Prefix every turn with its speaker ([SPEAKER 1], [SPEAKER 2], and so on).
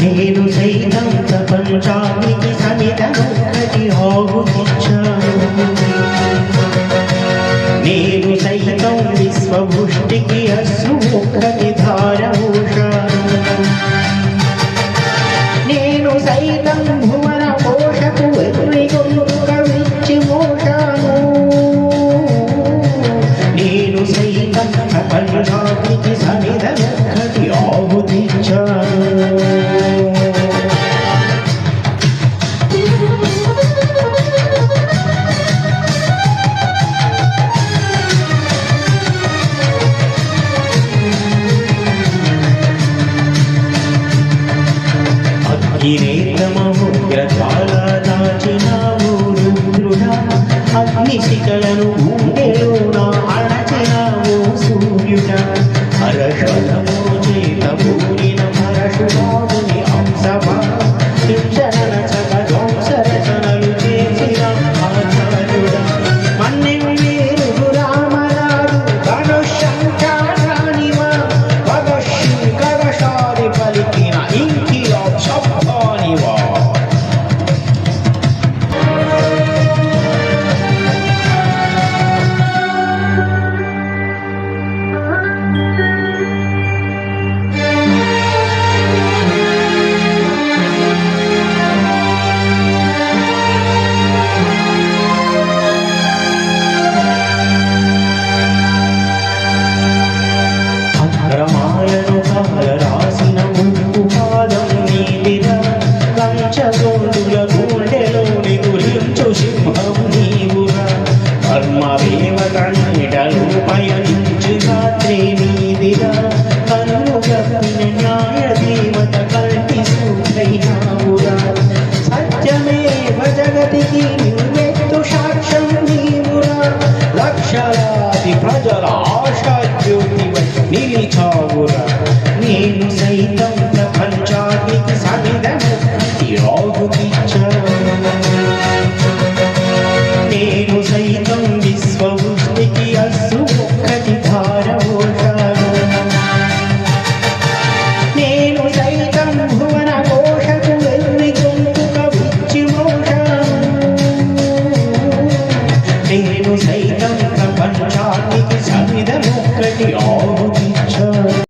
[SPEAKER 1] నేను సైతం ప్రపంచానికి సమితమొక్కటి ఆహుతిచ్చాను నేను సైతం విశ్వభుష్టికి అశ్రు ఒక్కటి ధారభూషాను నేను సైతం భువన పోషకు వెర్రి మోషాను నేను సైతం ప్రపంచానికి సమితము అగ్నినేత్రమహోగ్రజ్వాల దాచినావు రుద్రుడా. అగ్నిశిఖలను ఊండెలోన అణచినావు ధర్మదేవతన్నిటలు పయనించు రాత్రి నీదిరా కన్ను న్యాయ దేవత కంటి సూటైనావురా సత్యమేవ జగతికి నివ్వెత్తు సాక్ష్యం నీవురా లక్షలాది ప్రజల ఆశాజ్యోతివై నిలిచావురా నేను సైతం chỉ muốn thấy tâm